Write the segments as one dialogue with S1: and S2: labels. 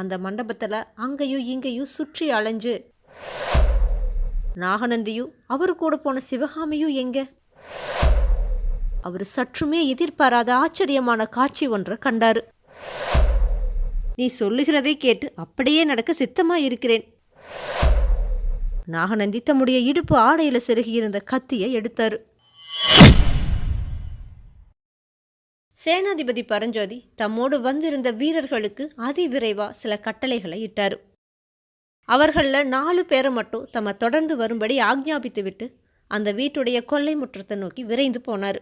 S1: அந்த மண்டபத்தில் அங்கேயும் இங்கேயும் சுற்றி அலைஞ்சு. நாகநந்தியும் அவரு கூட போன சிவகாமியும் எங்க? அவர் சற்றுமே எதிர்பாராத ஆச்சரியமான காட்சி ஒன்றை கண்டாரு. நீ சொல்லுகிறதை கேட்டு அப்படியே நடக்க சித்தமாக இருக்கிறேன். நாகநந்தி தம்முடைய இடுப்பு ஆடையில் செருகியிருந்த கத்தியை எடுத்தாரு. சேனாதிபதி பரஞ்சோதி தம்மோடு வந்திருந்த வீரர்களுக்கு அதிவிரைவா சில கட்டளைகளை இட்டார். அவர்களில் நாலு பேரை மட்டும் தம்மை தொடர்ந்து வரும்படி ஆக்ஞாபித்துவிட்டு அந்த வீட்டுடைய கொல்லை முற்றத்தை நோக்கி விரைந்து போனார்.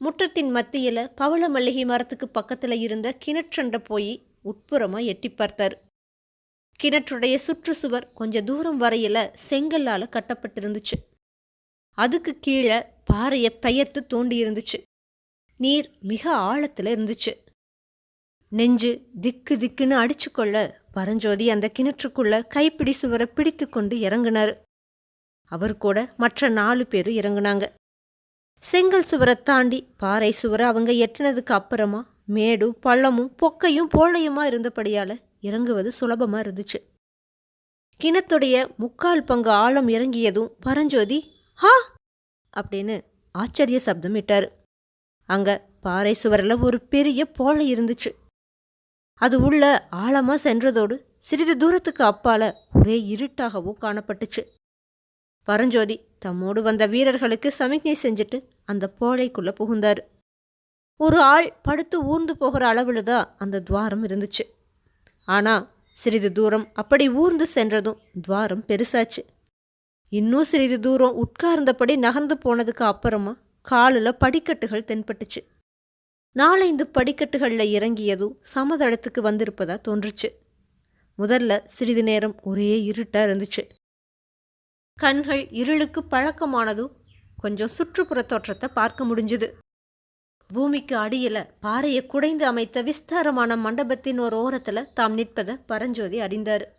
S1: முற்றத்தின் மத்தியில் பவள மல்லிகை மரத்துக்கு பக்கத்தில் இருந்த கிணற்றண்ட போய் உட்புறமாக எட்டி பார்த்தார். கிணற்றுடைய சுற்றுச்சுவர் கொஞ்ச தூரம் வரையில் செங்கல்லால் கட்டப்பட்டிருந்துச்சு. அதுக்கு கீழே பாறையை பெயர்த்து தோண்டி இருந்துச்சு நீர் மிக ஆழத்தில் இருந்துச்சு. நெஞ்சு திக்கு திக்குன்னு அடிச்சுக்கொள்ள பரஞ்சோதி அந்த கிணற்றுக்குள்ள கைப்பிடி சுவரை பிடித்து கொண்டு இறங்குனாரு. அவர் கூட மற்ற நாலு பேரும் இறங்குனாங்க. செங்கல் சுவரை தாண்டி பாறை சுவரை அவங்க எட்டினதுக்கு அப்புறமா மேடும் பள்ளமும் பொக்கையும் போழையுமா இருந்தபடியால இறங்குவது சுலபமா இருந்துச்சு. கிணத்துடைய முக்கால் பங்கு ஆழம் இறங்கியதும் பரஞ்சோதி ஹா! அப்படின்னு ஆச்சரிய சப்தம் இட்டாரு அங்கே பாறை சுவரில் ஒரு பெரிய போலை இருந்துச்சு. அது உள்ள ஆழமாக சென்றதோடு சிறிது தூரத்துக்கு அப்பால ஒரே இருட்டாகவும் காணப்பட்டுச்சு. பரஞ்சோதி தம்மோடு வந்த வீரர்களுக்கு சமிக்ஞை செஞ்சுட்டு அந்த போலைக்குள்ளே புகுந்தார். ஒரு ஆள் படுத்து ஊர்ந்து போகிற அளவில் தான் அந்த துவாரம் இருந்துச்சு. ஆனால் சிறிது தூரம் அப்படி ஊர்ந்து சென்றதும் துவாரம் பெருசாச்சு. இன்னும் சிறிது தூரம் உட்கார்ந்தபடி நகர்ந்து போனதுக்கு அப்புறமா காலில் படிக்கட்டுகள் தென்பட்டுச்சு. நாலைந்து படிக்கட்டுகளில் இறங்கியதும் சமதளத்துக்கு வந்திருப்பதா தோன்றுச்சு. முதல்ல சிறிது நேரம் ஒரே இருட்டா இருந்துச்சு. கண்கள் இருளுக்கு பழக்கமானதும் கொஞ்சம் சுற்றுப்புற தோற்றத்தை பார்க்க முடிஞ்சுது. பூமிக்கு அடியில் பாறையை குடைந்து அமைத்த விஸ்தாரமான மண்டபத்தின் ஒரு ஓரத்தில் தாம் நிற்பதை பரஞ்சோதி அறிந்தார்.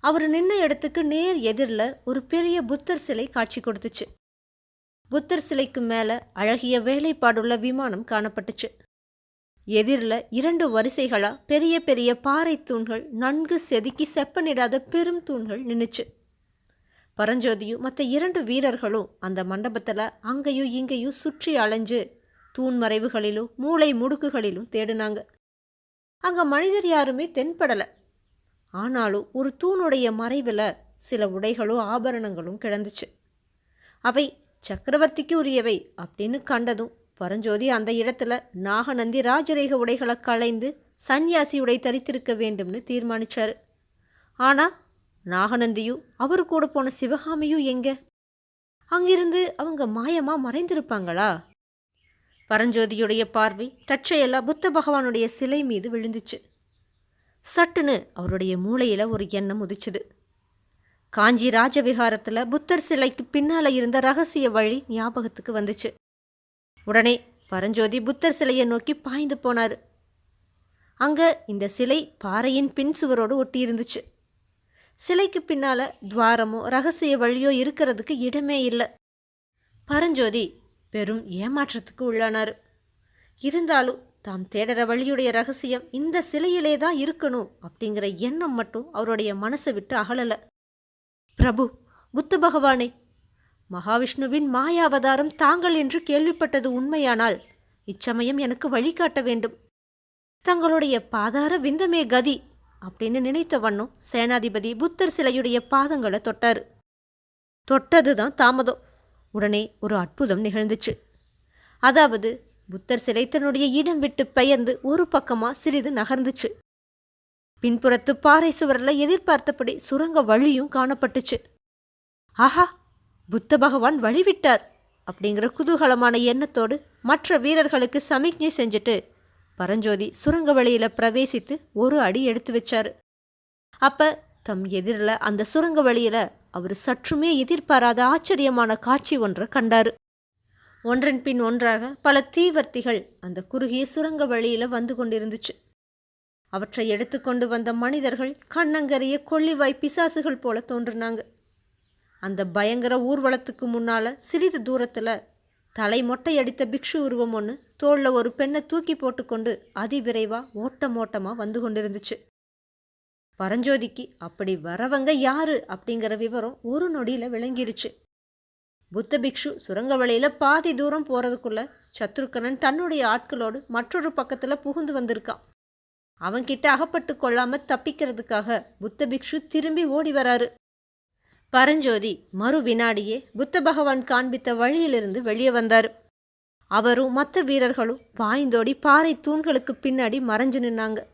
S1: அவர் நின்ன இடத்துக்கு நேர் எதிரில் ஒரு பெரிய புத்தர் சிலை காட்சி கொடுத்துச்சு. புத்தர் சிலைக்கு மேலே அழகிய வேலைப்பாடுள்ள விமானம் காணப்பட்டுச்சு. எதிரில் இரண்டு வரிசைகளாக பெரிய பெரிய பாறை தூண்கள் நன்கு செதுக்கி செப்பனிடாத பெரும் தூண்கள் நின்றுச்சு பரஞ்சோதியும் மற்ற இரண்டு வீரர்களும் அந்த மண்டபத்தில் அங்கேயும் இங்கேயும் சுற்றி அலைஞ்சு தூண் மறைவுகளிலும் மூளை முடுக்குகளிலும் தேடினாங்க. அங்கே மனிதர் யாருமே தென்படலை. ஆனாலும் ஒரு தூணுடைய மறைவில் சில உடைகளும் ஆபரணங்களும் கிடந்துச்சு. அவை சக்கரவர்த்திக்கு உரியவை அப்படின்னு கண்டதும் பரஞ்சோதி அந்த இடத்துல நாகநந்தி ராஜரேக உடைகளை களைந்து சந்நியாசி உடை தரித்திருக்க வேண்டும்னு தீர்மானிச்சார். ஆனால் நாகநந்தியும் அவர் கூட போன சிவகாமியும் எங்க? அங்கிருந்து அவங்க மாயமா மறைந்திருப்பாங்களா? பரஞ்சோதியுடைய பார்வை தற்செயலா புத்த பகவானுடைய சிலை மீது விழுந்துச்சு. சட்டுன்னு அவருடைய மூளையில் ஒரு எண்ணம் உதிச்சுது. காஞ்சி ராஜவிகாரத்தில் புத்தர் சிலைக்கு பின்னால் இருந்த ரகசிய வழி ஞாபகத்துக்கு வந்துச்சு. உடனே பரஞ்சோதி புத்தர் சிலையை நோக்கி பாய்ந்து போனார். அங்க இந்த சிலை பாறையின் பின் சுவரோடு ஒட்டி இருந்துச்சு சிலைக்கு பின்னால துவாரமோ ரகசிய வழியோ இருக்கிறதுக்கு இடமே இல்லை. பரஞ்சோதி பெரும் ஏமாற்றத்துக்கு உள்ளானார். இருந்தாலும் தாம் தேடுற வழியுடைய ரகசியம் இந்த சிலையிலே தான் இருக்கணும் அப்படிங்கிற எண்ணம் மட்டும் அவருடைய மனசை விட்டு அகலலை. பிரபு புத்த பகவானே. மகாவிஷ்ணுவின் மாயாவதாரம் தாங்கள் என்று கேள்விப்பட்டது உண்மையானால் இச்சமயம் எனக்கு வழிகாட்ட வேண்டும். தங்களுடைய பாதார விந்தமே கதி அப்படின்னு நினைத்த வண்ணம் சேனாதிபதி புத்தர் சிலையுடைய பாதங்களை தொட்டது தொட்டதுதான் தாமதம். உடனே ஒரு அற்புதம் நிகழ்ந்துச்சு. அதாவது புத்தர் சிலை தன்னுடைய இடம் விட்டு பெயர்ந்து ஒரு பக்கமாக சிறிது நகர்ந்துச்சு. பின்புறத்து பாறை சுவரில் எதிர்பார்த்தபடி சுரங்க வழியும் காணப்பட்டுச்சு. ஆஹா புத்த பகவான் வழிவிட்டார் அப்படிங்கிற குதூகலமான எண்ணத்தோடு மற்ற வீரர்களுக்கு சமிக்ஞை செஞ்சுட்டு பரஞ்சோதி சுரங்க வழியில் பிரவேசித்து ஒரு அடி எடுத்து வச்சாரு. அப்ப தம் எதிரில் அந்த சுரங்க வழியில் அவர் சற்றுமே எதிர்பாராத ஆச்சரியமான காட்சி ஒன்றை கண்டாரு. ஒன்றன் பின் ஒன்றாக பல தீவர்த்திகள் அந்த குறுகிய சுரங்க வழியில் வந்து கொண்டிருந்துச்சு. அவற்றை எடுத்துக்கொண்டு வந்த மனிதர்கள் கண்ணங்கரிய கொள்ளிவாய் பிசாசுகள் போல தோன்றினாங்க. அந்த பயங்கர ஊர்வலத்துக்கு முன்னால் சிறிது தூரத்தில் தலை மொட்டை அடித்த பிக்ஷு உருவம் ஒன்று தோளில் ஒரு பெண்ணை தூக்கி போட்டுக்கொண்டு அதிவிரைவாக ஓட்டம் ஓட்டமாக வந்து கொண்டிருந்துச்சு. பரஞ்சோதிக்கு அப்படி வரவங்க யாரு? அப்படிங்கிற விவரம் ஒரு நொடியில் விளங்கிருச்சு. புத்த பிக்ஷு சுரங்க வழியில் பாதி தூரம் போகிறதுக்குள்ளே சத்ருக்கனன் தன்னுடைய ஆட்களோடு மற்றொரு பக்கத்தில் புகுந்து வந்திருக்கான். அவன்கிட்ட அகப்பட்டு கொள்ளாம தப்பிக்கிறதுக்காக புத்த பிக்ஷு திரும்பி ஓடி வராரு. பரஞ்சோதி மறு வினாடியே புத்த பகவான் காண்பித்த வழியிலிருந்து வெளியே வந்தார். அவரும் மற்ற வீரர்களும் பாய்ந்தோடி பாறை தூண்களுக்கு பின்னாடி மறைஞ்சு நின்னாங்க.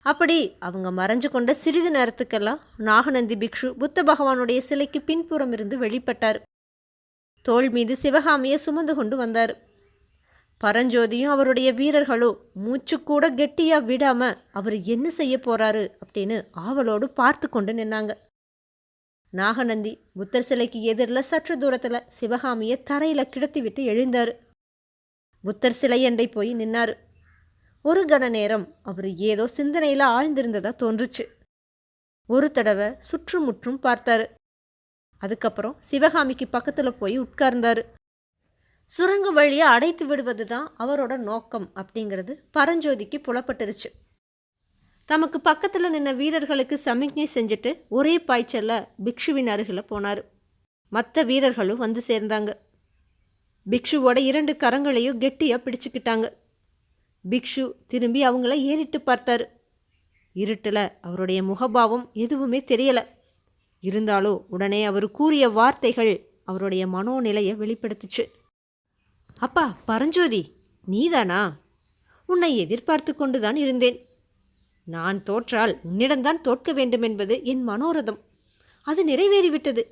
S1: அப்படி அவங்க மறைஞ்சு கொண்ட சிறிது நேரத்துக்கெல்லாம் நாகநந்தி பிக்ஷு புத்த பகவானுடைய சிலைக்கு பின்புறம் இருந்து வெளிப்பட்டார். தோள் மீது சிவகாமியை சுமந்து கொண்டு வந்தார். பரஞ்சோதியும் அவருடைய வீரர்களும் மூச்சு கூட கெட்டியாக விடாமல் அவர் என்ன செய்ய போகிறாரு அப்படின்னு ஆவலோடு பார்த்து கொண்டு நின்னாங்க. நாகநந்தி புத்தர் சிலைக்கு எதிரில் சற்று தூரத்தில் சிவகாமியை தரையில் கிடத்தி விட்டு எழுந்தார். புத்தர் சிலை அண்டை போய் நின்னார். ஒரு கண நேரம் அவர் ஏதோ சிந்தனையில் ஆழ்ந்திருந்ததா தோன்றுச்சு. ஒரு தடவை சுற்றுமுற்றும் பார்த்தாரு. அதுக்கப்புறம் சிவகாமிக்கு பக்கத்தில் போய் உட்கார்ந்தாரு. சுரங்க வழியை அடைத்து விடுவது தான் அவரோட நோக்கம் அப்படிங்கிறது பரஞ்சோதிக்கு புலப்பட்டுருச்சு. தமக்கு பக்கத்தில் நின்ன வீரர்களுக்கு சமிக்ஞை செஞ்சுட்டு ஒரே பாய்ச்சல்ல பிக்ஷுவின் அருகில் போனார். மற்ற வீரர்களும் வந்து சேர்ந்தாங்க. பிக்ஷுவோட இரண்டு கரங்களையும் கெட்டியாக பிடிச்சுக்கிட்டாங்க. பிக்ஷு திரும்பி அவங்கள ஏறிட்டு பார்த்தாரு. இருட்டில் அவருடைய முகபாவம் எதுவுமே தெரியலை. இருந்தாலும் உடனே அவர் கூறிய வார்த்தைகள் அவருடைய மனோநிலையை வெளிப்படுத்துச்சு. அப்பா பரஞ்சோதி நீதானா? உன்னை எதிர்பார்த்து கொண்டுதான் இருந்தேன். நான் தோற்றால் உன்னிடம்தான் தோற்க வேண்டும் என்பது என் மனோரதம். அது நிறைவேறிவிட்டது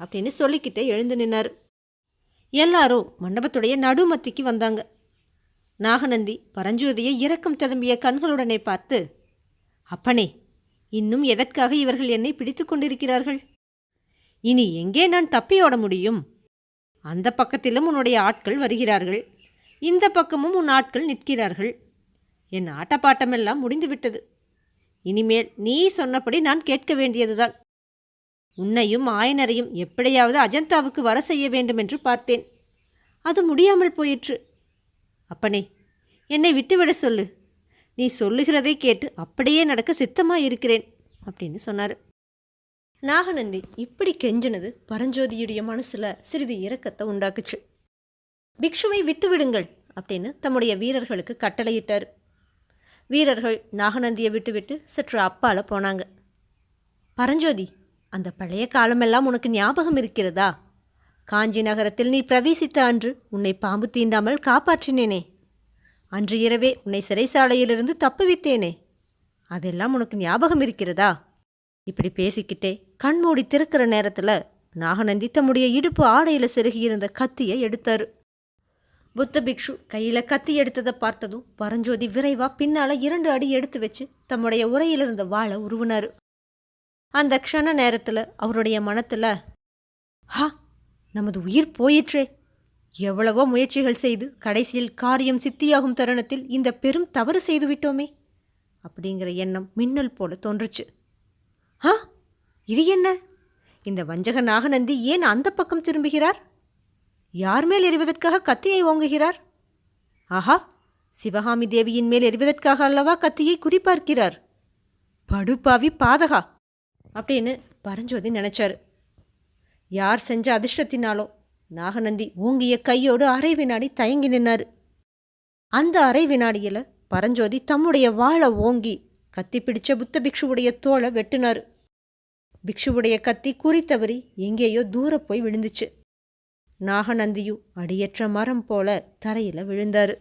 S1: அப்படின்னு சொல்லிக்கிட்டே எழுந்து நின்னார். எல்லாரும் மண்டபத்துடைய நடுமத்திக்கு வந்தாங்க. நாகநந்தி பரஞ்சோதியை இரக்கம் ததும்பிய கண்களுடனே பார்த்து அப்பனே இன்னும் எதற்காக இவர்கள் என்னை பிடித்து கொண்டிருக்கிறார்கள்? இனி எங்கே நான் தப்பியோட முடியும்? அந்த பக்கத்திலும் உன்னுடைய ஆட்கள் வருகிறார்கள். இந்த பக்கமும் உன் ஆட்கள் நிற்கிறார்கள். என் ஆட்டப்பாட்டமெல்லாம் முடிந்துவிட்டது. இனிமேல் நீ சொன்னபடி நான் கேட்க வேண்டியதுதான். உன்னையும் ஆயனரையும் எப்படியாவது அஜந்தாவுக்கு வர செய்ய வேண்டும் என்று பார்த்தேன். அது முடியாமல் போயிற்று. அப்பனே என்னை விட்டுவிட சொல்லு. நீ சொல்லுகிறதை கேட்டு அப்படியே நடக்க சித்தமாக இருக்கிறேன் அப்படின்னு சொன்னார். நாகநந்தி இப்படி கெஞ்சினது பரஞ்சோதியுடைய மனசுல சிறிது இரக்கத்தை உண்டாக்குச்சு. பிக்ஷுவை விட்டுவிடுங்கள் அப்படின்னு தம்முடைய வீரர்களுக்கு கட்டளையிட்டார். வீரர்கள் நாகநந்தியை விட்டுவிட்டு சற்று அப்பால போனாங்க. பரஞ்சோதி அந்த பழைய காலமெல்லாம் உனக்கு ஞாபகம் இருக்கிறதா? காஞ்சி நகரத்தில் நீ பிரவேசித்த அன்று உன்னை பாம்பு தீண்டாமல் காப்பாற்றினேனே. அன்று இரவே உன்னை சிறைசாலையிலிருந்து தப்புவித்தேனே. அதெல்லாம் உனக்கு ஞாபகம் இருக்கிறதா? இப்படி பேசிக்கிட்டே கண்மூடி திறக்கிற நேரத்தில் நாகநந்தி தம்முடைய இடுப்பு ஆடையில் செருகியிருந்த கத்தியை எடுத்தார். புத்த பிக்ஷு கையில் கத்தி எடுத்ததை பார்த்ததும் பரஞ்சோதி விரைவாக பின்னால் இரண்டு அடி எடுத்து வச்சு தம்முடைய உரையிலிருந்த வாழை உருவினார். அந்த க்ஷண நேரத்தில் அவருடைய மனத்தில் ஹா நமது உயிர் போயிற்றே. எவ்வளவோ முயற்சிகள் செய்து கடைசியில் காரியம் சித்தியாகும் தருணத்தில் இந்த பெரும் தவறு செய்து விட்டோமே அப்படிங்கிற எண்ணம் மின்னல் போல தோன்றுச்சு. ஆ? இது என்ன? இந்த வஞ்சக நாகநந்தி ஏன் அந்த பக்கம் திரும்புகிறார்? யார் மேல் எறிவதற்காக கத்தியை ஓங்குகிறார்? ஆஹா சிவகாமி தேவியின் மேல் எறிவதற்காக அல்லவா கத்தியை குறிப்பார்க்கிறார்? படுப்பாவி பாதகா அப்படின்னு பரஞ்சோதி நினைச்சார். யார் செஞ்ச அதிர்ஷ்டத்தினாலோ நாகநந்தி ஓங்கிய கையோடு அரை வினாடி தயங்கி நின்னார். அந்த அரை வினாடியில் பரஞ்சோதி தம்முடைய வாழை ஓங்கி கத்தி பிடிச்ச புத்த பிக்ஷுவுடைய தோலை வெட்டினார். பிக்ஷுவுடைய கத்தி குறித்தவரி எங்கேயோ தூர போய் விழுந்துச்சு. நாகநந்தியும் அடியற்ற மரம் போல தரையில விழுந்தாரு.